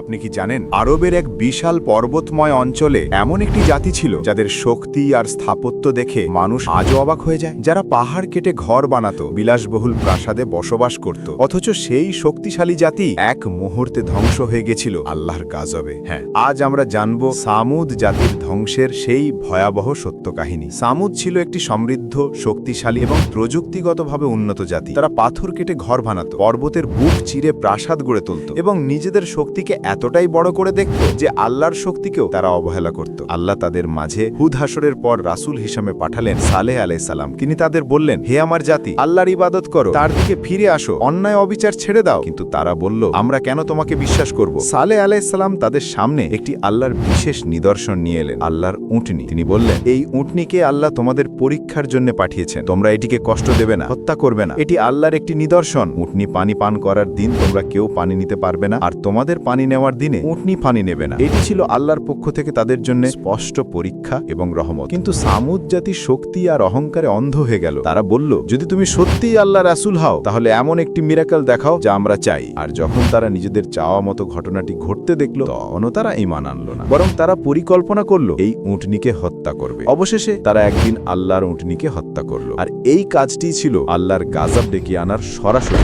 আপনি কি জানেন, আরবের এক বিশাল পর্বতময় অঞ্চলে এমন একটি জাতি ছিল যাদের শক্তি আর স্থাপত্য দেখে মানুষ আজও অবাক হয়ে যায়। যারা পাহাড় কেটে ঘর বানাতো, বিলাসবহুল প্রাসাদে বসবাস করত, অথচ সেই শক্তিশালী জাতি এক মুহূর্তে ধ্বংস হয়ে গেছিল আল্লাহর গাজবে। হ্যাঁ আজ আমরা জানব সামুদ জাতির ধ্বংসের সেই ভয়াবহ সত্য কাহিনী সামুদ ছিল একটি সমৃদ্ধ, শক্তিশালী এবং প্রযুক্তিগতভাবে উন্নত জাতি। তারা পাথর কেটে ঘর বানাতো, পর্বতের বুক চিরে প্রাসাদ গড়ে তুলত এবং নিজেদের শক্তিকে এতটাই বড় করে দেখত যে আল্লাহর শক্তিকেও তারা অবহেলা করত। আল্লাহ তাদের মাঝে হুদ হাসরের পর রাসূল হিসাবে পাঠালেন সালেহ আলাই সালাম। তিনি তাদের বললেন, হে আমার জাতি, আল্লাহর ইবাদত করো, তার দিকে ফিরে আসো, অন্যায় অবিচার ছেড়ে দাও। কিন্তু তারা বলল, আমরা কেন তোমাকে বিশ্বাস করব? সালে আলাইসাল্লাম তাদের সামনে একটি আল্লাহর বিশেষ নিদর্শন নিয়ে এলেন, আল্লাহর উটনি। তিনি বললেন, এই উটনিকে আল্লাহ তোমাদের পরীক্ষার জন্য পাঠিয়েছেন। তোমরা এটিকে কষ্ট দেবে না, হত্যা করবে না। এটি আল্লাহর একটি নিদর্শন। উটনি পানি পান করার দিন তোমরা কেউ পানি নিতে পারবে না, আর তোমাদের পানি নেওয়ার দিনে উটনি পানি নেবে না। এটি ছিল আল্লাহর পক্ষ থেকে তাদের জন্য স্পষ্ট পরীক্ষা এবং রহমত। কিন্তু সামুদ জাতি শক্তি আর অহংকারে অন্ধ হয়ে গেল। তারা বলল, যদি তুমি সত্যিই আল্লাহ রাসুল হও, তাহলে এমন একটি মিরাকল দেখাও যা আমরা চাই। আর যখন তারা নিজেদের চাওয়া মতো ঘটনাটি ঘটতে দেখল, তখনও তারা ইমান আনলো না। বরং তারা পরিকল্পনা করল, এই উটনিকে হত্যা করবে। অবশেষে তারা একদিন আল্লাহর উটনিকে হত্যা করল। আর এই কাজটি ছিল আল্লাহর গাজাব ডেকে আনার সরাসরি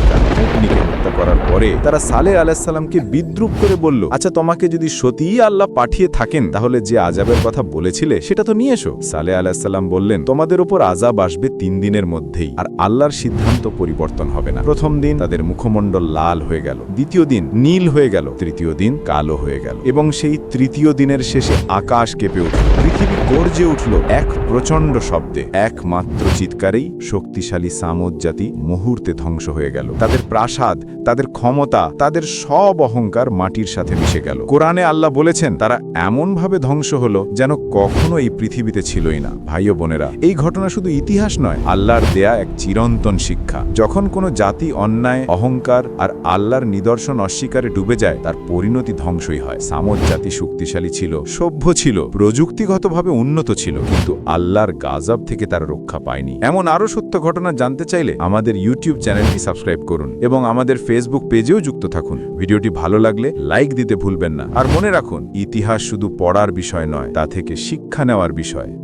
উটনিকে হত্যা করার পরে তারা সালে আলাহিসাল্লামকে বিদ্রুপ করে বলল আচ্ছা তোমাকে যদি সত্যিই আল্লাহ পাঠিয়ে থাকেন, তাহলে যে আজাবের কথা বলেছিলে, সেটা তো নিয়ে এসো। সালে আলাহিসাল্লাম বললেন, তোমাদের উপর আজাব আসবে তিন দিনের মধ্যেই, আর আল্লাহর সিদ্ধান্ত পরিবর্তন হবে না। প্রথম দিন তাদের মুখমণ্ডল লাল হয়ে গেল। দ্বিতীয় দিন নীল হয়ে গেল। তৃতীয় দিন কালো হয়ে গেল। এবং সেই তৃতীয় দিনের শেষে আকাশ কেঁপে উঠল। পৃথিবী গর্জে উঠল এক প্রচণ্ড শব্দে। একমাত্র চিৎকারেই শক্তিশালী সামদ জাতি মুহূর্তে ধ্বংস হয়ে গেল। তাদের প্রাসাদ, তাদের ক্ষমতা, তাদের সব অহংকার মাটির সাথে মিশে গেল। কোরআনে আল্লাহ বলেছেন, তারা এমনভাবে ধ্বংস হলো যেন কখনো এই পৃথিবীতে ছিলই না। ভাই বোনেরা, এই ঘটনা শুধু ইতিহাস নয়, আল্লাহর দেয়া এক চিরন্তন শিক্ষা। যখন কোনো জাতি অন্যায়, অহংকার আর আল্লাহর নিদর্শন অস্বীকারে ডুবে যায়, তার পরিণতি ধ্বংসই হয়। সামদ জাতি শক্তিশালী ছিল, সভ্য ছিল, প্রযুক্তিগতভাবে উন্নত ছিল, কিন্তু আল্লাহর গাজব থেকে তারা রক্ষা পায়নি। এমন আরও সত্য ঘটনা জানতে চাইলে আমাদের ইউটিউব চ্যানেলটি সাবস্ক্রাইব করুন এবং আমাদের ফেসবুক পেজেও যুক্ত থাকুন। ভিডিওটি ভালো লাগলে লাইক দিতে ভুলবেন না। আর মনে রাখুন, ইতিহাস শুধু পড়ার বিষয় নয়, তা থেকে শিক্ষা নেওয়ার বিষয়।